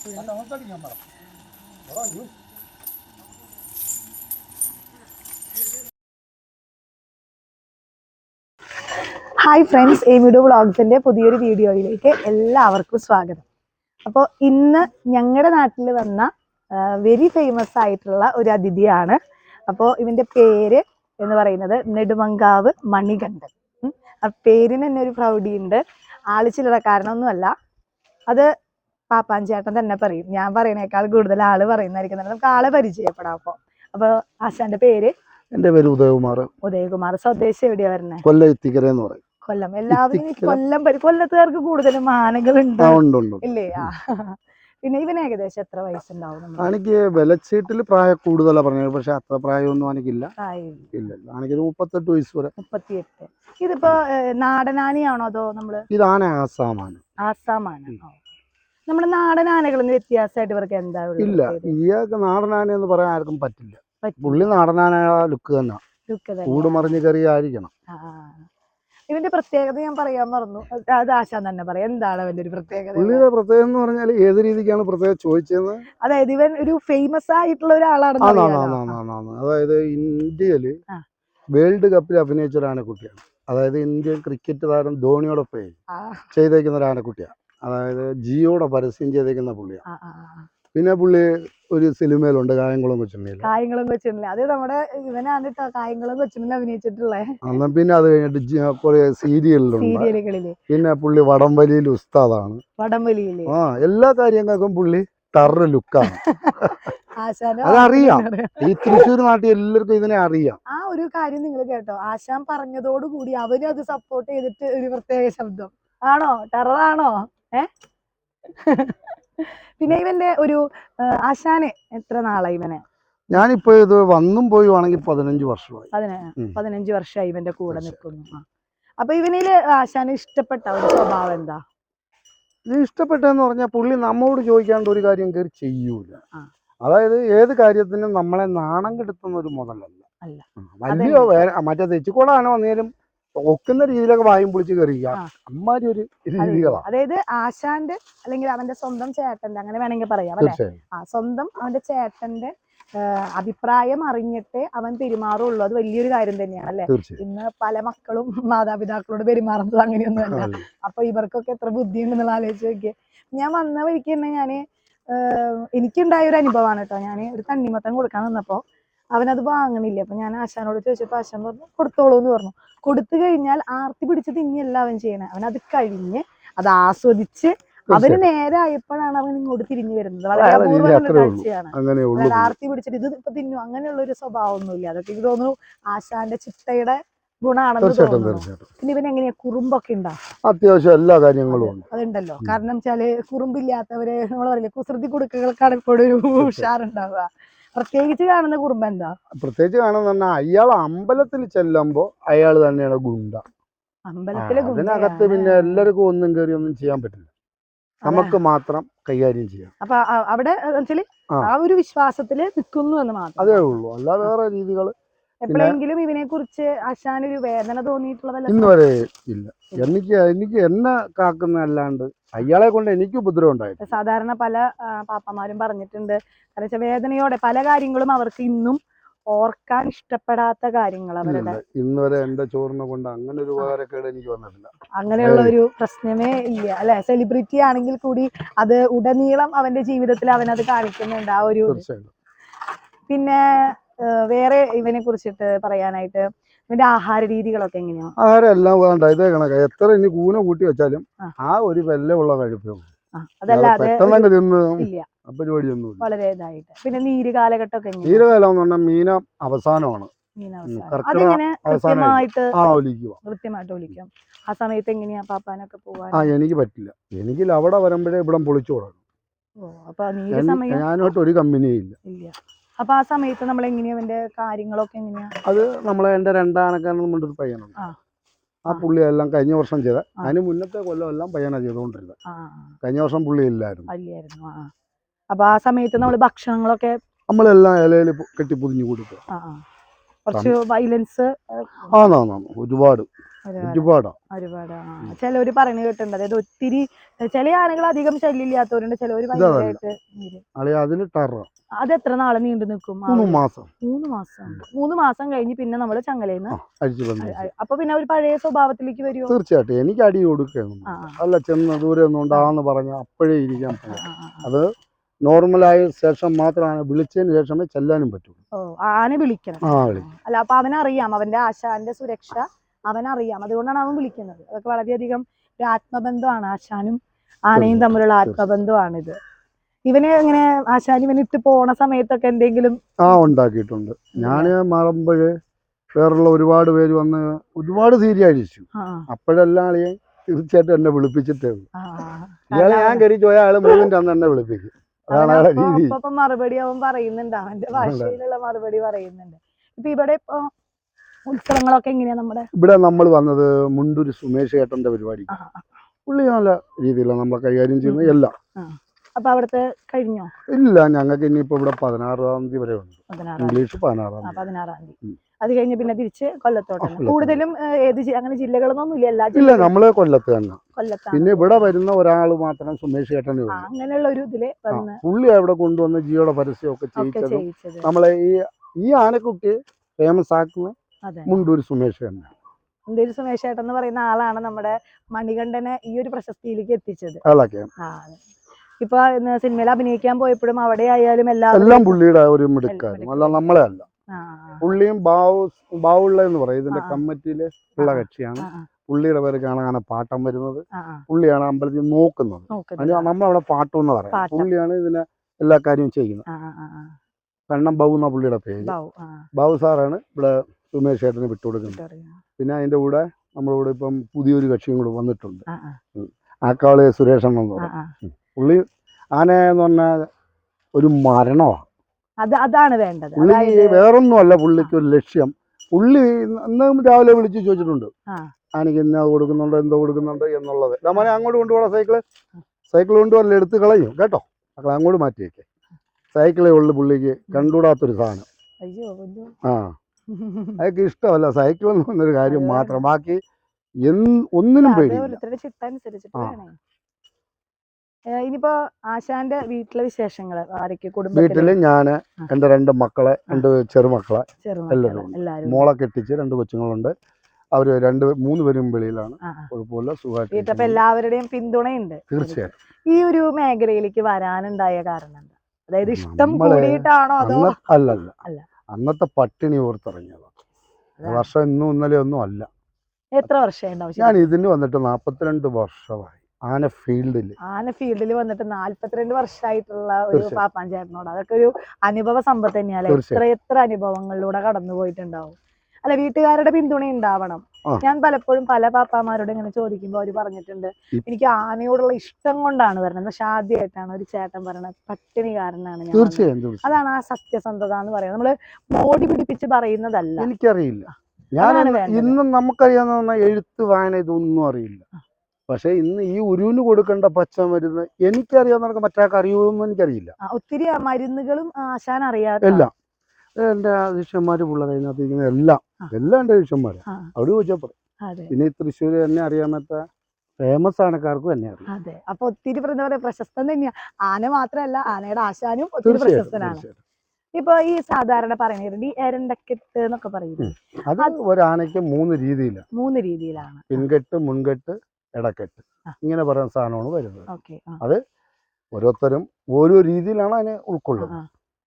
Hi friends എമിഡോ ബ്ലോഗ്സിന്റെ പുതിയൊരു വീഡിയോയിലേക്ക് എല്ലാവർക്കും സ്വാഗതം. അപ്പോൾ ഇന്ന് ഞങ്ങളുടെ നാട്ടിൽ വന്ന വെരി ഫേമസ് ആയിട്ടുള്ള ഒരു അതിഥിയാണ്. അപ്പോൾ ഇവന്റെ പേര് എന്ന് പറയുന്നത് നെടുമങ്കാവ് മണികണ്ഠൻ. ആ പേരിന് തന്നെ ഒരു പ്രൗഢിയുണ്ട്. ആൾ ചില്ലറക്കാരനൊന്നുമല്ല അത് പാപ്പാൻ ചേട്ടൻ തന്നെ പറയും. ഞാൻ പറയുന്നേക്കാൾ കൂടുതൽ ആൾ പറയുന്നതായിരിക്കും. നമുക്ക് ആളെ പരിചയപ്പെടാം അപ്പോൾ അപ്പോൾ ആശാന്റെ പേര്? എന്റെ പേര് ഉദയകുമാർ. ഉദയകുമാർ. സ്വദേശം എവിടെയാ വരുന്നത് കൊല്ലം ഇത്തിക്കര എന്ന് പറയും. കൊല്ലം. എല്ലാവരും കൊല്ലം കൊല്ലത്തുകാർക്ക് കൂടുതലും ആനകൾ. ഇല്ലേ? പിന്നെ ഇവന് ഏകദേശം എത്ര വയസ്സുണ്ടാവും എനിക്ക് വിലച്ചീട്ടിൽ പ്രായം കൂടുതലാണ് പറഞ്ഞത്. പക്ഷെ അത്ര പ്രായമൊന്നും എനിക്കില്ല ഇല്ല എനിക്കൊരു മുപ്പത്തെട്ട് വയസ്സ് വരെ. മുപ്പത്തിയെട്ട്. ഇതിപ്പോ നാടനാനിയാണോ നാടനാനയാണോ അതോ നമ്മൾ? ഇതാണ് ആസാമാണ്. ആസാമാണ്. നമ്മുടെ നാടൻ ആനകളിൽ നിന്ന് വ്യത്യാസമായിട്ട് ഇവർക്ക് എന്താ? ഇല്ല. ഇത് നാടൻ ആന എന്ന് പറയാൻ ആർക്കും പറ്റില്ല. പുള്ളി നാടൻ ആന ലുക്ക് തന്നെ. കൂട് മറിഞ്ഞ് കയറിയായിരിക്കണം. ഇതിന്റെ പ്രത്യേകത ഞാൻ പറയാൻ മറന്നു. അത് ആശാൻ തന്നെ പറയാം. എന്താണ് അവന്റെ ഒരു പ്രത്യേകത? പുള്ളിയുടെ പ്രത്യേകത എന്ന് പറഞ്ഞാൽ ഏത് രീതിക്കാണ് പ്രത്യേകം ചോദിച്ചത് അതായത് ഇവൻ ഒരു ഫേമസ് ആയിട്ടുള്ള ഒരാളാണ് അതായത് ഇന്ത്യയിൽ വേൾഡ് കപ്പിൽ അഭിനയിച്ച ഒരു ആനക്കുട്ടിയാണ് അതായത് ഇന്ത്യൻ ക്രിക്കറ്റ് താരം ധോണിയോടൊപ്പം ചെയ്തേക്കുന്ന ഒരു ആനക്കുട്ടിയാണ് അതായത് ജിയോടെ പരസ്യം ചെയ്തേക്കുന്ന പുള്ളിയാണ്. പിന്നെ പുള്ളി ഒരു സിനിമയിലുണ്ട് കായംകുളം കൊച്ചുണ്ണിയിൽ കായംകുളം കൊച്ചുണ്ണി അത് നമ്മുടെ ഇവനാണ് കേട്ടോ കായംകുളം കൊച്ചുണ്ണി അഭിനയിച്ചിട്ടുള്ളേ. അന്ന് പിന്നെ അത് കഴിഞ്ഞിട്ട് കുറെ സീരിയലിലുണ്ട് പിന്നെ പുള്ളി വടംവലിയിൽ ഉസ്താദാണ്. വടംവലിയിൽ ആ എല്ലാ കാര്യങ്ങൾക്കും പുള്ളി ടർ ലുക്കാണ്. അതറിയാം. ഈ തൃശ്ശൂർ നാട്ടിൽ എല്ലാവർക്കും ഇതിനെ അറിയാം. ആ ഒരു കാര്യം നിങ്ങൾ കേട്ടോ. ആശാൻ പറഞ്ഞതോടുകൂടി അവരും അത് സപ്പോർട്ട് ചെയ്തിട്ട് ഒരു പ്രത്യേക ശബ്ദം. ആണോ? ടെററാണോ? ഏ? പിന്നെ ഇവന്റെ ഒരു ആശാനെ എത്ര നാളായി ഇവനെ? ഞാനിപ്പോ ഇത് വന്നും പോയി ആണെങ്കിൽ പതിനഞ്ച് വർഷമായി. പതിനഞ്ച് വർഷമായി ഇവന്റെ കൂടെ നിൽക്കുന്നു. അപ്പൊ ഇവനിൽ ആശാന് ഇഷ്ടപ്പെട്ട ഒരു സ്വഭാവം എന്താ? ഇഷ്ടപ്പെട്ടെന്ന് പറഞ്ഞാൽ പുള്ളി നമ്മോട് ചോദിക്കാണ്ട് ഒരു കാര്യം കയറി ചെയ്യൂല. അതായത് ഏത് കാര്യത്തിനും നമ്മളെ നാണം കെടുത്തുന്ന ഒരു മുതലല്ല. വലിയ മറ്റേ തെച്ചിക്കോടാണ് വന്നേലും ഒക്കുന്ന രീതിയിലൊക്കെ വായും പൊളിച്ച് കയറിയ. അമ്മാരി ഒരു രീതികളാണ് അതായത് ആശാന്റെ അല്ലെങ്കിൽ അവന്റെ സ്വന്തം ചേട്ടന്റെ അങ്ങനെ വേണമെങ്കിൽ പറയാം അല്ലെ? ആ സ്വന്തം അവന്റെ ചേട്ടന്റെ അഭിപ്രായം അറിഞ്ഞിട്ട് അവൻ പെരുമാറുള്ളൂ. അത് വലിയൊരു കാര്യം തന്നെയാണ് അല്ലെ? ഇന്ന് പല മക്കളും മാതാപിതാക്കളോട് പെരുമാറുന്നത് അങ്ങനെയൊന്നും അല്ല. അപ്പൊ ഇവർക്കൊക്കെ എത്ര ബുദ്ധിയുണ്ടെന്നുള്ള ആലോചിച്ച് നോക്കിയേ. ഞാൻ വന്ന വഴിക്ക് തന്നെ ഞാൻ എനിക്കുണ്ടായ ഒരു അനുഭവമാണ് കേട്ടോ. ഞാൻ ഒരു തണ്ണിമത്തം കൊടുക്കാൻ നിന്നപ്പോ അവനത് വാങ്ങണില്ല. അപ്പൊ ഞാൻ ആശാനോട് ചോദിച്ചപ്പോ ആശാൻ പറഞ്ഞു കൊടുത്തോളൂ എന്ന് പറഞ്ഞു. കൊടുത്തു കഴിഞ്ഞാൽ ആർത്തി പിടിച്ച് ഇനിയല്ല അവൻ ചെയ്യണേ. അവൻ അത് കഴിഞ്ഞ് അത് ആസ്വദിച്ച് അവന് നേരായപ്പോഴാണ് അവൻ ഇങ്ങോട്ട് തിരിഞ്ഞു വരുന്നത്. വളരെ അത്രേ കാഴ്ചയാണ്. അല്ലാതെ ആർത്തി പിടിച്ചിട്ട് ഇത് ഇപ്പൊ തിന്നു. അങ്ങനെയുള്ള ഒരു സ്വഭാവമൊന്നുമില്ല. അതൊക്കെ എനിക്ക് തോന്നുന്നു ആശാന്റെ ചിട്ടയുടെ ഗുണാണെന്ന് തോന്നുന്നു. പിന്നെ ഇവൻ എങ്ങനെയാ? കുറുമ്പൊക്കെ ഉണ്ടാ? അത്യാവശ്യം എല്ലാ കാര്യങ്ങളും അതുണ്ടല്ലോ. കാരണം വെച്ചാൽ കുറുമ്പില്ലാത്തവര് നമ്മൾ പറയില്ലേ കുസൃതി കുടുക്കുകൾക്കാണ് ഇപ്പോഴൊരു ഉഷാറുണ്ടാവുക. പ്രത്യേകിച്ച് കാണുന്ന കുറുമ്പ എന്താ? പ്രത്യേകിച്ച് കാണുന്ന പറഞ്ഞാൽ അയാൾ അമ്പലത്തിൽ ചെല്ലുമ്പോ അയാൾ തന്നെയാണ് ഗുണ്ട. അമ്പലത്തിലെ അമ്പലത്തിലെ അതിനകത്ത് പിന്നെ എല്ലാവർക്കും ഒന്നും കയറി ഒന്നും ചെയ്യാൻ പറ്റില്ല. നമുക്ക് മാത്രം കൈകാര്യം ചെയ്യാം. അപ്പൊ അവിടെ ആ. ഒരു വിശ്വാസത്തിൽ നിൽക്കുന്നു എന്ന് മാത്രം. അതേ ഉള്ളൂ. അല്ല വേറെ രീതികൾ എപ്പോഴെങ്കിലും ഇതിനെ കുറിച്ച് ആശാൻ ഒരു വേദന തോന്നിയിട്ടുള്ളതല്ല ഇന്നുവരെ ഇല്ല. എനിക്ക് എനിക്ക് എന്നെ കാക്കുന്ന അല്ലാണ്ട് അയാളെ കൊണ്ട് എനിക്ക് ഉപദ്രവം ഉണ്ടായിട്ടില്ല സാധാരണ പല പാപ്പമാരും പറഞ്ഞിട്ടുണ്ട്. കാരണം വെച്ചാൽ വേദനയോടെ പല കാര്യങ്ങളും അവർക്ക് ഇന്നും ഓർക്കാൻ ഇഷ്ടപ്പെടാത്ത കാര്യങ്ങൾ അവരുടെ. ഇല്ല, ഇന്ന് വരെ എന്റെ ചോറിനെ കൊണ്ട് അങ്ങനെ ഒരു ഉപകാരക്കേട് എനിക്ക് വന്നിട്ടില്ല. അങ്ങനെയുള്ള ഒരു പ്രശ്നമേ ഇല്ല അല്ലെ? സെലിബ്രിറ്റി ആണെങ്കിൽ കൂടി അത് ഉടനീളം അവന്റെ ജീവിതത്തിൽ അവൻ അത് കാണിക്കുന്നുണ്ട് ആ ഒരു പിന്നെ വേറെ ഇവനെ കുറിച്ചിട്ട് പറയാനായിട്ട് ഇവന്റെ ആഹാര രീതികളൊക്കെ എങ്ങനെയാ? ആഹാരം എല്ലാം വേണ്ട. ഇതേ കണക്കാ. എത്ര ഇനി കൂന കൂട്ടി വെച്ചാലും ആ. ഒരു വെല്ലമുള്ള കഴിപ്പേ തിന്ന് വളരെ ഇതായിട്ട്. പിന്നെ നീര് കാലഘട്ടമൊക്കെ തീരകാലം എന്ന് പറഞ്ഞാൽ മീന അവസാനമാണ്. ആ സമയത്ത് എങ്ങനെയാ പാപ്പാനൊക്കെ പോവാൻ ആ എനിക്ക് പറ്റില്ല. എനിക്ക് അവിടെ വരുമ്പോഴേ ഇവിടെ പൊളിച്ചു കൊടുക്കും ഞാനോട്ട് നീര് ഒരു ഇല്ല. അപ്പൊ ആ സമയത്ത് നമ്മൾ എങ്ങനെയാ അവന്റെ കാര്യങ്ങളൊക്കെ എങ്ങനെയാ? അത് നമ്മളെ എന്റെ രണ്ടാനക്കാരൻ കൊണ്ടൊരു പയ്യനുണ്ട്. ആ. പുള്ളി എല്ലാം കഴിഞ്ഞ വർഷം ചെയ്ത. അതിന് മുന്നത്തെ കൊല്ലം എല്ലാം പയ്യനാ ചെയ്തുകൊണ്ടിരുന്നത് ആ കഴിഞ്ഞ വർഷം പുള്ളി ഇല്ലായിരുന്നു. അപ്പൊ ആ സമയത്ത് നമ്മൾ ഭക്ഷണങ്ങളൊക്കെ നമ്മളെല്ലാം ഇലയിൽ കെട്ടി പൊതിഞ്ഞു കൊടുക്കുക. കുറച്ച് വയലൻസ് ഒരുപാട്. ഒരുപാട് ഒരുപാടാ. ചിലവര് പറഞ്ഞു കേട്ടിട്ടുണ്ട്. അതായത് ഒത്തിരി ചില ആനകൾ അധികം ശല്യമില്ലാത്തവരുണ്ട്. ചിലവര് ഭയങ്കരമായിട്ട് അതിന് ടറ അത് എത്ര നാൾ നീണ്ടു നിൽക്കും? മൂന്ന് മാസം. മൂന്ന് മാസം. മൂന്ന് മാസം കഴിഞ്ഞ് പിന്നെ ആ, അഴിച്ചു അപ്പൊ പിന്നെ ഒരു പഴയ സ്വഭാവത്തിലേക്ക് വരുമോ തീർച്ചയായിട്ടും. എനിക്ക് അടി കൊടുക്കണം. അല്ല ചെന്ന് ദൂരെ ഒന്നും ഉണ്ടാന്ന് പറഞ്ഞ അപ്പോഴേ ഇരിക്കാൻ പോകും. അത് നോർമലായ ശേഷം മാത്രമാണ്. വിളിച്ചതിന് ശേഷമേ ചെല്ലാനും പറ്റുള്ളൂ. ആന വിളിക്കണം. അല്ല അപ്പൊ അവനറിയാം. അവന്റെ ആശാന്റെ സുരക്ഷ അവനറിയാം. അതുകൊണ്ടാണ് അവൻ വിളിക്കുന്നത്. അതൊക്കെ വളരെയധികം ഒരു ആത്മബന്ധമാണ് ആശാനും ആനയും തമ്മിലുള്ള ആത്മബന്ധമാണിത്. ഇവനെ ഇങ്ങനെ ആശാൻ ഇട്ട് പോണ സമയത്തൊക്കെ എന്തെങ്കിലും ആ ഉണ്ടാക്കിയിട്ടുണ്ട്. ഞാൻ മാറുമ്പോഴ് വേറുള്ള ഒരുപാട് പേര് വന്ന് ഒരുപാട് തീരെ അഴിച്ചു അപ്പോഴെല്ലാം അളിയെ തീർച്ചയായിട്ടും എന്നെ വിളിപ്പിച്ചിട്ടേ ഉള്ളൂ. ഇയാളെ ഞാൻ കരി പോയ ആൾ മുഴുവൻ എന്നെ വിളിപ്പിക്കും. അതാണ് രീതി. മറുപടി അവൻ പറയുന്നുണ്ട്. അവന്റെ ഭാഷയിലുള്ള മറുപടി പറയുന്നുണ്ട്. ഇപ്പൊ ഇവിടെ ഇപ്പൊ ഉത്സവങ്ങളൊക്കെ എങ്ങനെയാ നമ്മുടെ? ഇവിടെ നമ്മൾ വന്നത് മുണ്ടൂര് സുമേഷ് ഏട്ടന്റെ പരിപാടി. പുള്ളി നല്ല രീതിയിലാണ് നമ്മളെ കൈകാര്യം ചെയ്യുന്നത് എല്ലാം. അപ്പൊ അവിടുത്തെ കഴിഞ്ഞോ? ഇല്ല ഞങ്ങൾക്ക് ഇനിയിപ്പോ ഇവിടെ പതിനാറാം തീയതി വരെ ഉണ്ട്. ഇംഗ്ലീഷ് പതിനാറാം പതിനാറാം തീയതി. അത് കഴിഞ്ഞ് പിന്നെ തിരിച്ച് കൊല്ലത്തോട്ട് ആ, തന്നെ. കൊല്ലത്തോട്ട്. കൂടുതലും ഏത് അങ്ങനെ ജില്ലകളൊന്നും ഇല്ല എല്ലാ ഇല്ല നമ്മൾ കൊല്ലത്ത് തന്നെ. പിന്നെ ഇവിടെ വരുന്ന ഒരാൾ മാത്രം സുമേഷ് ഏട്ടനെ അങ്ങനെയുള്ള ഒരു ഇതിൽ പുള്ളി അവിടെ കൊണ്ടുവന്ന് ജിയോടെ പരസ്യമൊക്കെ ചെയ്യിച്ചത് നമ്മളെ ഈ ഈ ആനക്കുട്ടി ഫേമസ് ആക്കുന്ന മുണ്ടൂര് സുമേഷ് തന്നെ. എന്തേലും സുമേഷ് ഏട്ടൻ എന്ന് പറയുന്ന ആളാണ് നമ്മുടെ മണികണ്ഠനെ ഈ ഒരു പ്രശസ്തിയിലേക്ക് എത്തിച്ചത്. ഇപ്പൊ സിനിമയിൽ അഭിനയിക്കാൻ പോയപ്പോഴും അവിടെ ആയാലും എല്ലാം പുള്ളിയുടെ ഒരു മിടുക്കായിരുന്നു. അല്ല നമ്മളെ അല്ല. പുള്ളിയും ബാവു ബാവുള്ള എന്ന് പറയും. ഇതിന്റെ ആ. ഉള്ള കക്ഷിയാണ്. പുള്ളിയുടെ പേരൊക്കെയാണ് അങ്ങനെ പാട്ടം വരുന്നത്. പുള്ളിയാണ് അമ്പലത്തിൽ നോക്കുന്നത്. അതിന് നമ്മളവിടെ പാട്ടം എന്ന് പറയാം പുള്ളിയാണ് ഇതിനെ എല്ലാ കാര്യവും ചെയ്യുന്നത്. കണ്ണം ബാബു എന്ന പുള്ളിയുടെ പേര്. ബാബു സാറാണ് ഇവിടെ സുമേഷ് ഏട്ടന് വിട്ടുകൊടുക്കുന്നത്. പിന്നെ അതിന്റെ കൂടെ നമ്മളിവിടെ ഇപ്പം പുതിയൊരു കക്ഷിയും കൂടെ വന്നിട്ടുണ്ട്. ആക്കാളെ സുരേഷൻ എന്ന് ആ, പുള്ളി ആന എന്ന് പറഞ്ഞാൽ ഒരു മരണമാണ്. അത് അതാണ് വേണ്ടത്. പുള്ളി അതായത് വേറൊന്നും അല്ല പുള്ളിക്ക് ഒരു ലക്ഷ്യം. പുള്ളി എന്നും രാവിലെ വിളിച്ച് ചോദിച്ചിട്ടുണ്ട്. ആനക്ക് ആനയ്ക്ക് എന്നാ കൊടുക്കുന്നുണ്ട് എന്തോ കൊടുക്കുന്നുണ്ട് എന്നുള്ളത്. മോനെ അങ്ങോട്ട് കൊണ്ടുപോകണം സൈക്കിൾ. സൈക്കിൾ കൊണ്ടുപോകല്ലേ എടുത്ത് കളയും കേട്ടോ. മക്കളെ അങ്ങോട്ട് മാറ്റി വയ്ക്കേ സൈക്കിളേ ഉള്ളു പുള്ളിക്ക് കണ്ടുകൂടാത്തൊരു സാധനം. ആ. അതൊക്കെ ഇഷ്ടമല്ല. സൈക്കിൾ എന്ന് പറഞ്ഞൊരു കാര്യം മാത്രം. ബാക്കി ഒന്നിനും പേടി പേടിയില്ല. ഇനിയിപ്പോ ആശാന്റെ വീട്ടിലെ വിശേഷങ്ങൾ ആരൊക്കെ വീട്ടിൽ ഞാൻ എന്റെ രണ്ട് മക്കളെ രണ്ട് ചെറുമക്കളെ എല്ലാവരും. മോളെ കെട്ടിച്ച് രണ്ട് കൊച്ചുങ്ങളുണ്ട്. അവർ രണ്ട് മൂന്ന് പേരും വെളിയിലാണ്. കുഴപ്പമില്ല സുഖമായിട്ട് എല്ലാവരുടെയും പിന്തുണയുണ്ട്. തീർച്ചയായും ഈ ഒരു മേഖലയിലേക്ക് വരാനുണ്ടായ കാരണം എന്താ? അതായത് ഇഷ്ടം കൂടിയിട്ടാണോ അതോ അല്ലല്ല. അല്ല. അന്നത്തെ പട്ടിണി ഓർത്തിറങ്ങിയതാണ് വർഷം ഇന്നും ഇന്നലെ ഒന്നും അല്ല. എത്ര വർഷം ഞാൻ ഇതിന് വന്നിട്ട് നാൽപ്പത്തിരണ്ട് വർഷമായി. ആന ഫീൽഡിൽ ആന ഫീൽഡിൽ വന്നിട്ട് നാല്പത്തിരണ്ട് വർഷമായിട്ടുള്ള ഒരു പാപ്പാൻ ചേട്ടനോട്. അതൊക്കെ ഒരു അനുഭവ സമ്പത്ത് തന്നെയാണ് എത്ര എത്ര അനുഭവങ്ങളിലൂടെ കടന്നു പോയിട്ടുണ്ടാവും അല്ല വീട്ടുകാരുടെ പിന്തുണ ഉണ്ടാവണം. ഞാൻ പലപ്പോഴും പല പാപ്പാമാരോട് ഇങ്ങനെ ചോദിക്കുമ്പോൾ അവർ പറഞ്ഞിട്ടുണ്ട് എനിക്ക് ആനയോടുള്ള ഇഷ്ടം കൊണ്ടാണ് വരുന്നത് പക്ഷെ ആദ്യമായിട്ടാണ് ഒരു ചേട്ടൻ പറയുന്നത് പട്ടിണി കാരനാണ് ഞാൻ വന്നത്." തീർച്ചയായും. തീർച്ചയായും അതാണ് ആ സത്യസന്ധത എന്ന് പറയുന്നത്. നമ്മൾ മോടി പിടിപ്പിച്ച് പറയുന്നതല്ല. എനിക്കറിയില്ല. ഞാൻ ഇന്നും നമുക്കറിയാവുന്ന എഴുത്ത് വായന ഇതൊന്നും അറിയില്ല. പക്ഷെ ഇന്ന് ഈ ഉരുവിന് കൊടുക്കേണ്ട പച്ച മരുന്ന് എനിക്കറിയാവുന്ന മറ്റാൾക്ക് അറിയുമെന്ന് എനിക്കറിയില്ല. ഒത്തിരി മരുന്നുകളും ആശാൻ അറിയാത്ത എല്ലാം. എന്റെ ശിഷ്യന്മാർ പിള്ളേരെ അതിനകത്ത് ഇരിക്കുന്ന എല്ലാം എല്ലാം എന്റെ ശിഷ്യന്മാരാണ് അവർ അവിടെ ചോദിച്ചപ്പോൾ പിന്നെ ഈ തൃശ്ശൂർ എന്നെ അറിയാമത്ത ഫേമസ് ആനക്കാർക്കും എന്നെ അറിയാം. അതെ. അപ്പൊ ഒത്തിരി പ്രശസ്തം തന്നെയാ. ആന മാത്രമല്ല ആനയുടെ ആശാനും ഒത്തിരി പ്രശസ്തനാണ്. ഇപ്പൊ ഈ സാധാരണ പറയുന്നത് ഈ എരണ്ടക്കെട്ട് എന്നൊക്കെ പറയുന്നത്. അത് ഒരാനയ്ക്ക് മൂന്ന് രീതിയിലാണ് മൂന്ന് രീതിയിലാണ്. പിൻകെട്ട് മുൻകെട്ട് ഇടക്കെട്ട് ഇങ്ങനെ പറയുന്ന സാധനമാണ് വരുന്നത്. അത് ഓരോരുത്തരും ഓരോ രീതിയിലാണ് അതിനെ ഉൾക്കൊള്ളുന്നത്.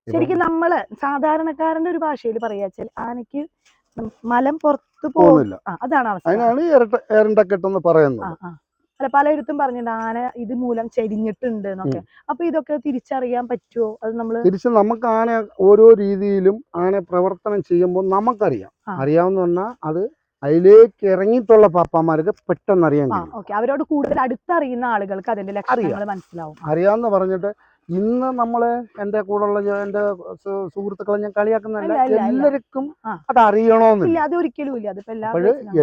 ശരിക്കും നമ്മൾ സാധാരണക്കാരന്റെ ഒരു ഭാഷയിൽ പറയാച്ചാൽ ആനയ്ക്ക് മലം പുറത്തു പോകുന്നില്ല. അതാണ് അവസ്ഥ. പറയുന്നത്. അല്ല പലയിടത്തും പറഞ്ഞിട്ടുണ്ട് ആന ഇത് മൂലം ചരിഞ്ഞിട്ടുണ്ട് എന്നൊക്കെ. അപ്പൊ ഇതൊക്കെ തിരിച്ചറിയാൻ പറ്റുമോ അത് നമ്മൾ തിരിച്ച് നമുക്ക് ആന ഓരോ രീതിയിലും ആന പ്രവർത്തനം ചെയ്യുമ്പോൾ നമുക്കറിയാം. അറിയാവുന്ന പറഞ്ഞാൽ അത് അതിലേക്ക് ഇറങ്ങിയിട്ടുള്ള പാപ്പാമാർക്ക് പെട്ടെന്ന് അറിയാൻ അവരോട് കൂടുതൽ അടുത്തറിയുന്ന ആളുകൾക്ക് അതിന്റെ ലക്ഷണങ്ങൾ മനസ്സിലാവും. അറിയാവുന്ന പറഞ്ഞിട്ട് ഇന്ന് നമ്മൾ എന്റെ കൂടെ ഉള്ള എന്റെ സുഹൃത്തുക്കളെ ഞാൻ കളിയാക്കുന്നതല്ല ഇല്ല. എല്ലാവർക്കും അത് അറിയണമെന്നില്ല അത് ഒരിക്കലും ഇല്ല.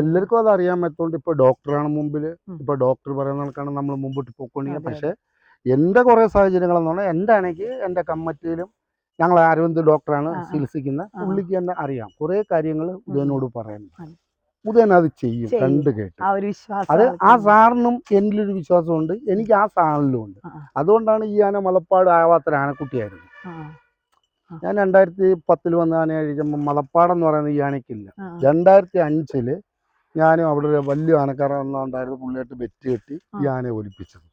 എല്ലാവർക്കും അത് അറിയാൻ പറ്റുകൊണ്ട് ഇപ്പൊ ഡോക്ടറാണ് മുമ്പിൽ. ഇപ്പൊ ഡോക്ടർ പറയുന്ന കണക്കാണ് നമ്മൾ മുമ്പോട്ട് പോയിക്കൊണ്ടിരിക്കുക പക്ഷെ പക്ഷെ കുറെ കുറേ സാഹചര്യങ്ങളെന്ന് പറഞ്ഞാൽ എന്റെ ആണെങ്കിൽ എന്റെ കമ്മിറ്റിയിലും ഞങ്ങൾ അരവിന്ദ് ഡോക്ടറാണ് ചികിത്സിക്കുന്ന. പുള്ളിക്ക് തന്നെ അറിയാം. കുറെ കാര്യങ്ങൾ ഇതിനോട് പറയുന്നു അതെ. ഉദയൻ അത് ചെയ്യും കണ്ടു കേട്ട് ആ ഒരു വിശ്വാസം അത് ആ. സാറിനും എന്നിലൊരു വിശ്വാസമുണ്ട് എനിക്ക് ആ സാറിലും ഉണ്ട്. അതുകൊണ്ടാണ് ഈ ആന മലപ്പാട് ആവാത്തൊരു ആനക്കുട്ടിയായിരുന്നു ഞാൻ രണ്ടായിരത്തി പത്തിൽ വന്ന ആന കഴിക്കുമ്പോൾ മലപ്പാടെന്ന് പറയുന്ന ഈ ആനയ്ക്കില്ല. രണ്ടായിരത്തി അഞ്ചിൽ ഞാനും അവിടെ ഒരു വലിയ ആനക്കാരൻ ഉണ്ടായിരുന്നു പുള്ളിയായിട്ട് ബെറ്റ് കെട്ടി ഈ. ആനയെ ഒലിപ്പിച്ചത്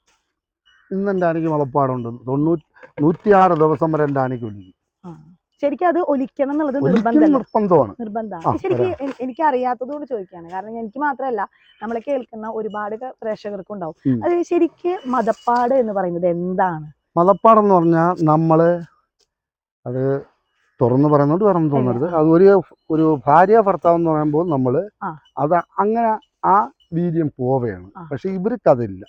ഇന്ന് എന്റെ ആനയ്ക്ക് മലപ്പാടുണ്ട് തൊണ്ണൂറ്റി നൂറ്റിയാറ് ദിവസം വരെ എന്റെ ആനയ്ക്ക് ഒലിക്കും. ശരിക്കും അത് ഒലിക്കണം എന്നുള്ളത് നിർബന്ധം നിർബന്ധമാണ്. നിർബന്ധമാണ്. ശരിക്കും എനിക്ക് അറിയാത്തത് കൊണ്ട് ചോദിക്കുകയാണ്. കാരണം എനിക്ക് മാത്രമല്ല നമ്മളെ കേൾക്കുന്ന ഒരുപാട് പ്രേക്ഷകർക്കും ഉണ്ടാവും. അത് ശരിക്ക് മതപ്പാട് എന്ന് പറയുന്നത് എന്താണ്? മലപ്പാടെന്ന് പറഞ്ഞാൽ നമ്മൾ അത് തുറന്നു പറയുന്നോണ്ട് തുറന്നു തോന്നരുത്. അത് ഒരു ഒരു ഭാര്യ ഭർത്താവ് എന്ന് പറയുമ്പോൾ നമ്മൾ അത് അങ്ങനെ ആ വീര്യം പോവുകയാണ്. പക്ഷെ ഇവർക്കതില്ല അതില്ല.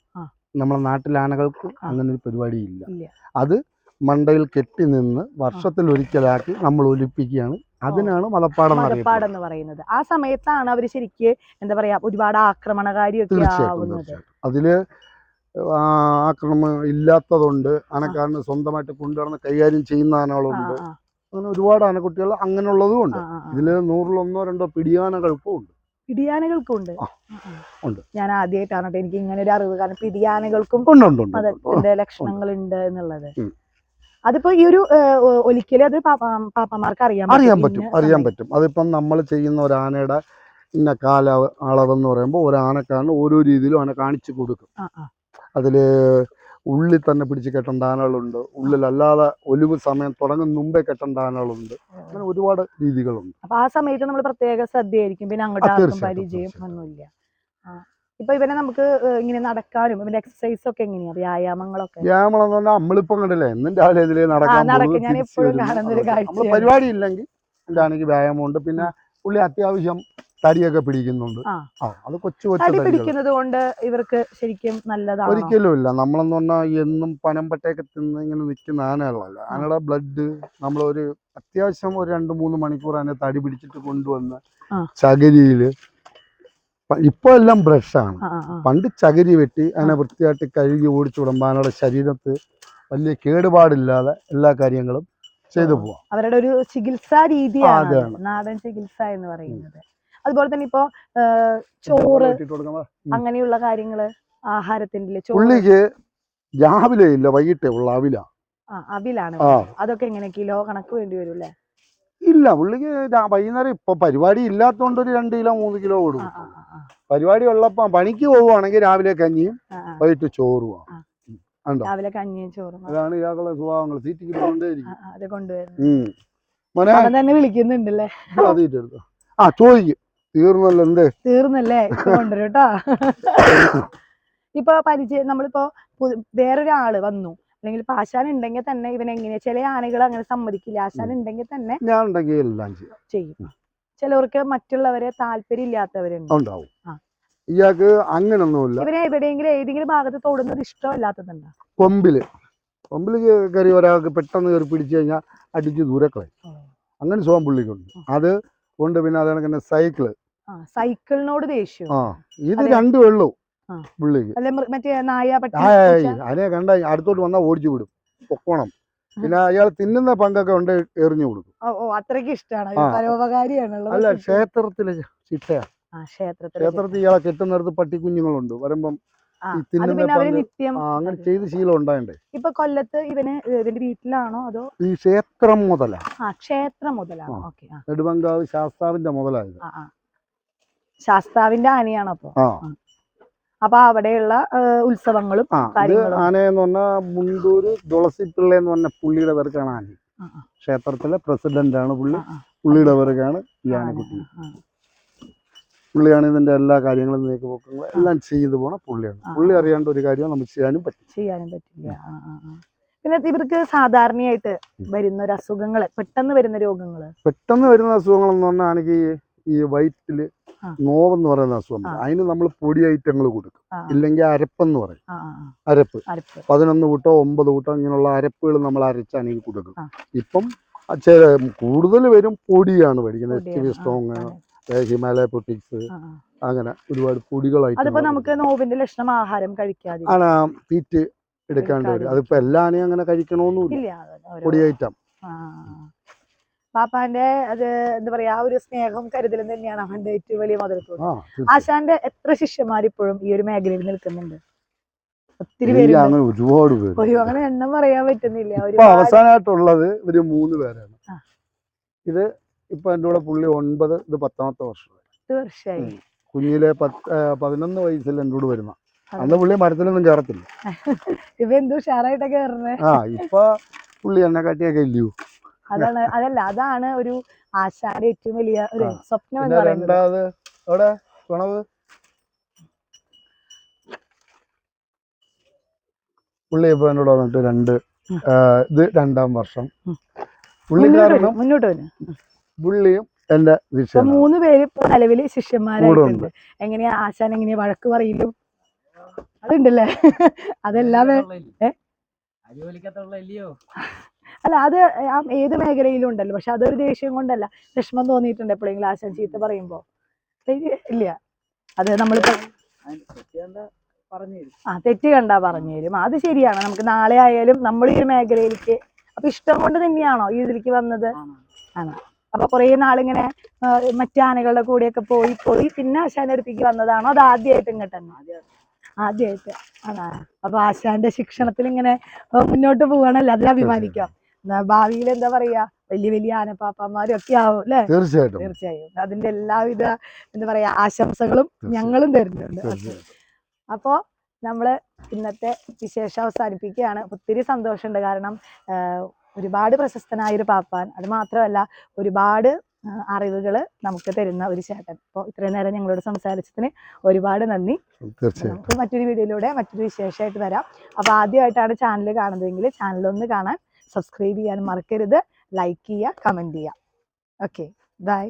നമ്മളെ നാട്ടിലെ ആനകൾക്ക് ആ. അങ്ങനെ ഒരു പരിപാടിയില്ല. ഇല്ല. അത് മണ്ടയിൽ കെട്ടി നിന്ന് വർഷത്തിൽ ഒരിക്കലാക്കി നമ്മൾ ഒലിപ്പിക്കുകയാണ്. അതിനാണ് മലപ്പാടം എന്ന് പറയുന്നത്. ആ സമയത്താണ് അവർ ശരിക്ക് എന്താ പറയാ ഒരുപാട് ആക്രമണകാരിയൊക്കെ ആവുന്നത്. അതിൽ ആക്രമണം ഇല്ലാത്തതുണ്ട്. ആനക്കാരന് സ്വന്തമായിട്ട് കൊണ്ടുവന്ന് കൈകാര്യം ചെയ്യുന്ന ആനകളുണ്ട്. അങ്ങനെ ഒരുപാട് ആനക്കുട്ടികൾ അങ്ങനെയുള്ളതും ഉണ്ട്. ഇതിൽ നൂറിലൊന്നോ രണ്ടോ പിടിയാനകൾക്കും ഉണ്ട്. പിടിയാനകൾക്കും ഉണ്ട്. ഉണ്ട്. ഞാൻ ആദ്യമായിട്ടാണ് എനിക്ക് ഇങ്ങനെ ഒരു അറിവ്. കാരണം പിടിയാനകൾക്കും മതത്തിന്റെ ലക്ഷണങ്ങൾ ഉണ്ട് എന്നുള്ളത്. അതിപ്പോ ഈ ഒരു ഒലിക്കൽ അത് പാപ്പമാർക്ക് പാപ്പന്മാർക്ക് അറിയാൻ അറിയാൻ പറ്റും. അറിയാൻ പറ്റും. അതിപ്പം നമ്മൾ ചെയ്യുന്ന ഒരു ആനയുടെ ഇന്ന കാല അളവെന്ന് പറയുമ്പോൾ ഒരു ആനക്കാരന് ഓരോ രീതിയിലും ആന കാണിച്ചു കൊടുക്കും. അതിൽ ഉള്ളിൽ തന്നെ പിടിച്ച് കെട്ടേണ്ട ആനകളുണ്ട്. ഉള്ളിലല്ലാതെ ഒലിവ് സമയം തുടങ്ങും മുമ്പേ കെട്ടേണ്ട ആനകളുണ്ട്. അങ്ങനെ ഒരുപാട് രീതികളുണ്ട്. അപ്പൊ ആ സമയത്ത് നമ്മൾ പ്രത്യേക ശ്രദ്ധയായിരിക്കും. പിന്നെ അങ്ങോട്ട് പരിചയം ഒന്നുമില്ല. ഇപ്പൊ ഇവനെ നമുക്ക് ഇങ്ങനെ നടക്കാനും ഇവന്റെ എക്സസൈസ് ഒക്കെ എങ്ങനെയാ? വ്യായാമങ്ങളൊക്കെ? വ്യായാമം എന്ന് പറഞ്ഞാൽ നമ്മളിപ്പം കണ്ടില്ലേ എന്നും രാവിലെ ഇതിലേ നടക്കാൻ ഞാൻ എപ്പോഴും. പരിപാടി ഇല്ലെങ്കിൽ എന്താണെങ്കിൽ വ്യായാമം വ്യായാമമുണ്ട്. പിന്നെ പുള്ളി അത്യാവശ്യം തടിയൊക്കെ പിടിക്കുന്നുണ്ട്. അത് കൊച്ചു കൊച്ചു പിടിക്കുന്നത് കൊണ്ട് ഇവർക്ക് ശരിക്കും നല്ലതാണ്? ഒരിക്കലും ഇല്ല. നമ്മളെന്ന് പറഞ്ഞാൽ എന്നും പനമ്പട്ടയൊക്കെ തിന്ന് ഇങ്ങനെ നിൽക്കുന്ന ആനകളല്ല. ആനയുടെ ബ്ലഡ് നമ്മളൊരു അത്യാവശ്യം ഒരു രണ്ട് മൂന്ന് മണിക്കൂർ അതിനെ തടി പിടിച്ചിട്ട് കൊണ്ടുവന്ന്. ചകിരിയിൽ ഇപ്പൊ എല്ലാം ബ്രഷാണ്. പണ്ട് ചകിരി വെട്ടി അങ്ങനെ വൃത്തിയായിട്ട് കഴുകി ഓടിച്ചു വിടുമ്പോൾ ശരീരത്ത് വലിയ കേടുപാടില്ലാതെ എല്ലാ കാര്യങ്ങളും ചെയ്തു. പോവാം. അവരുടെ ഒരു ചികിത്സാ രീതിയാണ് നാടൻ ചികിത്സ എന്ന് പറയുന്നത്. അതുപോലെ തന്നെ ഇപ്പോ ചോറ്. അങ്ങനെയുള്ള കാര്യങ്ങൾ ആഹാരത്തിന്റെ ചോറ് പുള്ളിക്ക് രാവിലെ ഇല്ല വൈകിട്ടേ ഉള്ള അവില. അവിലാണ്. അതൊക്കെ എങ്ങനെ കിലോ കണക്ക് വേണ്ടി വരും ഇല്ല പുള്ളിക്ക് വൈകുന്നേരം ഇപ്പൊ പരിപാടി ഇല്ലാത്തതുകൊണ്ട് ഒരു രണ്ട് കിലോ മൂന്ന് കിലോ കൊടുക്കും പരിപാടി ഉള്ളപ്പോ പണിക്ക് പോവുകയാണെങ്കിൽ രാവിലെ കഞ്ഞിയും. വൈകിട്ട് ചോറുമാണ് രാവിലെ കഞ്ഞിയും ചോറും. അതാണ് ഇയാളുടെ സ്വഭാവങ്ങൾ. തീറ്റിക്ക് പോകേണ്ടിയിരിക്കും ആ, അത് കൊണ്ടുവരുന്നു മോനെ. അവൻ വിളിക്കുന്നുണ്ടല്ലേ? ആ ചോദിക്കും. തീർന്നല്ലോ എന്തേ? തീർന്നല്ലേ? ഇപ്പൊ കൊണ്ടുവരും കേട്ടോ. ഇപ്പൊ പരിചയം നമ്മളിപ്പോ വേറൊരാൾ വന്നു. അല്ലെങ്കിൽ പാശാൻ ഉണ്ടെങ്കിൽ തന്നെ ഇവൻ എങ്ങനെയാ? ചില ആനകൾ അങ്ങനെ സമ്മതിക്കില്ല. ആശാൻ ഉണ്ടെങ്കിൽ തന്നെ ഞാൻ ഉണ്ടെങ്കിൽ എല്ലാം ചെയ്യും. ചിലവർക്ക് മറ്റുള്ളവരെ താല്പര്യം ഇല്ലാത്തവരുണ്ട് ഉണ്ടാവും. ഇയാൾക്ക് അങ്ങനൊന്നുമില്ല. ഇവരെ എവിടെയെങ്കിലും ഏതെങ്കിലും ഭാഗത്ത് തൊടുന്നത് ഇഷ്ടമല്ലാത്തതുണ്ടോ? കൊമ്പിൽ. കൊമ്പിൽ കയറി ഒരാൾക്ക് പെട്ടെന്ന് കയറി പിടിച്ചു കഴിഞ്ഞാൽ അടിച്ച് ദൂരെ കളയും. അങ്ങനെ സോം പുള്ളിക്കുണ്ട്. അത് കൊണ്ട് പിന്നെ അത് പിന്നെ സൈക്കിൾ. സൈക്കിളിനോട് ദേഷ്യം. ആ ഇത് രണ്ടു ഉള്ളൂ പുള്ളിക്ക്? അതിനെ കണ്ട അടുത്തോട്ട് വന്നാൽ ഓടിച്ചു വിടും. പൊക്കോണം. പിന്നെ അയാൾ തിന്നുന്ന പങ്കൊക്കെ ഉണ്ട് എറിഞ്ഞു കൊടുക്കും. ഓ ഓ അത്രയ്ക്ക് ഇഷ്ടമാണ് പരോപകാരിയാണുള്ളത് അല്ല ക്ഷേത്രത്തിലെ ചിട്ടയാ. ക്ഷേത്രത്തിൽ ഇയാളെ കെട്ടുന്നിടത്ത് പട്ടിക്കുഞ്ഞുങ്ങളുണ്ട്. വരുമ്പം പങ്ക് നിത്യം ആ, അങ്ങനെ ചെയ്ത് ശീലം ഉണ്ടായിണ്ടേ? ഇപ്പൊ കൊല്ലത്ത് ഇവന് ഇതിന്റെ വീട്ടിലാണോ അതോ? ഈ ക്ഷേത്രം മുതലാ. ക്ഷേത്രം മുതലാണോ? നെടുമങ്കാവ് ശാസ്താവിന്റെ മുതലായത് ശാസ്താവിന്റെ ആനയാണോ അപ്പൊ? അപ്പൊ അവിടെയുള്ള ഉത്സവങ്ങളും ആനയെന്ന് പറഞ്ഞാൽ മുണ്ടൂര് തുളസി പിള്ള എന്ന് പറഞ്ഞ പുള്ളിയുടെ പേർക്കാണ് ആന. ക്ഷേത്രത്തിലെ പ്രസിഡന്റ് ആണ് പുള്ളി. പുള്ളിയുടെ പേർക്കാണ് ഈ ആന, ആനക്കുട്ടി പുള്ളിയാണ് ഇതിന്റെ എല്ലാ കാര്യങ്ങളും നീക്കുപോക്കങ്ങളും എല്ലാം ചെയ്തു പോണ പുള്ളിയാണ്. പുള്ളി അറിയാണ്ട് ഒരു കാര്യം നമുക്ക് ചെയ്യാനും പറ്റും. ചെയ്യാനും പറ്റില്ല. പിന്നെ ഇവർക്ക് സാധാരണയായിട്ട് വരുന്ന ഒരു അസുഖങ്ങൾ പെട്ടെന്ന് വരുന്ന രോഗങ്ങൾ? പെട്ടെന്ന് വരുന്ന അസുഖങ്ങൾ എന്ന് പറഞ്ഞാൽ ഈ വൈറ്റിൽ ആ. നോവെന്ന് പറയുന്ന അസുഖം. അതിന് നമ്മൾ പൊടി ഐറ്റങ്ങൾ കൊടുക്കും. ഇല്ലെങ്കിൽ അരപ്പെന്ന് പറയും. അരപ്പ്. പതിനൊന്ന് കൂട്ടോ ഒമ്പത് കൂട്ടോ ഇങ്ങനെയുള്ള അരപ്പുകൾ നമ്മൾ അരച്ചാണെങ്കിൽ കൊടുക്കും. ഇപ്പം ചില കൂടുതൽ പേരും പൊടിയാണ് മേടിക്കുന്നത്. എച്ച്. വി സ്ട്രോങ് ഹിമാലയ പൊട്ടിക്സ്. അങ്ങനെ ഒരുപാട് പൊടികളായിട്ട് നമുക്ക് നോവിന്റെ ലക്ഷണം ആഹാരം കഴിക്കാതെ ആണ് തീറ്റ് എടുക്കാണ്ട് വരും. അതിപ്പോ എല്ലാ അങ്ങനെ കഴിക്കണമെന്നും പൊടി ഐറ്റം. പാപ്പാന്റെ അത് എന്താ പറയാ ആ ഒരു സ്നേഹം കരുതലും തന്നെയാണ് അവന്റെ ഏറ്റവും വലിയ മുതൽക്കൂട്. ആശാന്റെ എത്ര ശിഷ്യന്മാർ ഇപ്പോഴും ഈ ഒരു മേഖലയിൽ നിൽക്കുന്നുണ്ട്? ഒത്തിരി പേര് ഒരുപാട് പേര് ഒരു അങ്ങനെ എണ്ണം പറയാൻ പറ്റുന്നില്ല. ഇപ്പൊ അവസാനമായിട്ടുള്ളത് ഒരു മൂന്ന് പേരാണ്. ഇത് ഇപ്പൊ എന്റെ കൂടെ പുള്ളി ഒൻപത് ഇത് പത്താമത്തെ വർഷം വർഷമായി. കുഞ്ഞിലെ പത്ത് പതിനൊന്ന് വയസ്സിൽ എന്റെ കൂടെ വരുന്ന. അന്ന് പുള്ളി മരത്തിലൊന്നും കയറത്തില്ല. ഇവ എന്തോ ഉഷാറായിട്ടൊക്കെ ആ ഇപ്പൊ പുള്ളി എന്നെ കാട്ടിയൊക്കെ ഇല്ലയോ? അതാണ് അതല്ല അതാണ് ഒരു ആശാന്റെ ഏറ്റവും വലിയ ഒരു സ്വപ്നം എന്ന് പറയുന്നത്. പുള്ളി ഇപ്പൊ എന്നോട് വന്നിട്ട് രണ്ട് ഇത് രണ്ടാം വർഷം. പുള്ളി മുന്നോട്ട് പുള്ളിക്കാരനും വരും, മുന്നോട്ട് വരും. പുള്ളിയും എന്റെ മൂന്ന് പേര് ഇപ്പൊ നിലവിൽ ശിഷ്യന്മാരായിട്ടുണ്ട്. ഉണ്ട്. എങ്ങനെയാ ആശാൻ എങ്ങനെയാ വഴക്ക് പറയില്ലും അതുണ്ടല്ലേ? അതെല്ലാം ഏ? അല്ല അത് ഏത് മേഖലയിലും ഉണ്ടല്ലോ. പക്ഷെ അതൊരു ദേഷ്യം കൊണ്ടല്ല. വിഷമം തോന്നിയിട്ടുണ്ട് എപ്പോഴെങ്കിലും ആശാൻ ചീത്ത പറയുമ്പോ ഇല്ല. അത് നമ്മളിപ്പോ ആ തെറ്റ് കണ്ടാ പറഞ്ഞു തരും അത് ശരിയാണ്. നമുക്ക് നാളെ ആയാലും നമ്മൾ ഈ ഒരു മേഖലയിലേക്ക് അപ്പൊ ഇഷ്ടം കൊണ്ട് തന്നെയാണോ ഈ ഇതിലേക്ക് വന്നത്? ആണ്? അപ്പൊ കുറെ നാളിങ്ങനെ മറ്റാനകളുടെ മറ്റു ആനകളുടെ കൂടെയൊക്കെ പോയി പോയി പിന്നെ ആശാന്റെ അടുത്തേക്ക് വന്നതാണോ? അത് ആദ്യമായിട്ട് ഇങ്ങോട്ട് തന്നെ? ആദ്യമായിട്ട് ആണോ? അപ്പൊ ആശാന്റെ ശിക്ഷണത്തിൽ ഇങ്ങനെ മുന്നോട്ട് പോവാണല്ലോ? അതിൽ അഭിമാനിക്കാം. ഭാവിയിൽ എന്താ പറയാ? വലിയ വലിയ ആനപ്പാപ്പന്മാരും ഒക്കെ ആവും അല്ലെ തീർച്ചയായിട്ടും. തീർച്ചയായും. അതിന്റെ എല്ലാവിധ എന്താ പറയാ ആശംസകളും ഞങ്ങളും തരുന്നുണ്ട്. അപ്പോ നമ്മൾ ഇന്നത്തെ വിശേഷം അവസാനിപ്പിക്കുകയാണ്. ഒത്തിരി സന്തോഷമുണ്ട്. കാരണം ഒരുപാട് പ്രശസ്തനായ ഒരു പാപ്പാൻ. അത് മാത്രമല്ല ഒരുപാട് അറിവുകൾ നമുക്ക് തരുന്ന ഒരു ചേട്ടൻ. അപ്പോൾ ഇത്രയും നേരം ഞങ്ങളോട് സംസാരിച്ചതിന് ഒരുപാട് നന്ദി. നമുക്ക് മറ്റൊരു വീഡിയോയിലൂടെ മറ്റൊരു വിശേഷമായിട്ട് വരാം. അപ്പോൾ ആദ്യമായിട്ടാണ് ചാനൽ കാണുന്നതെങ്കിൽ ചാനൽ ഒന്ന് കാണാൻ സബ്സ്ക്രൈബ് ചെയ്യാൻ മറക്കരുത്. ലൈക്ക് ചെയ്യുക കമന്റ് ചെയ്യുക. Okay bye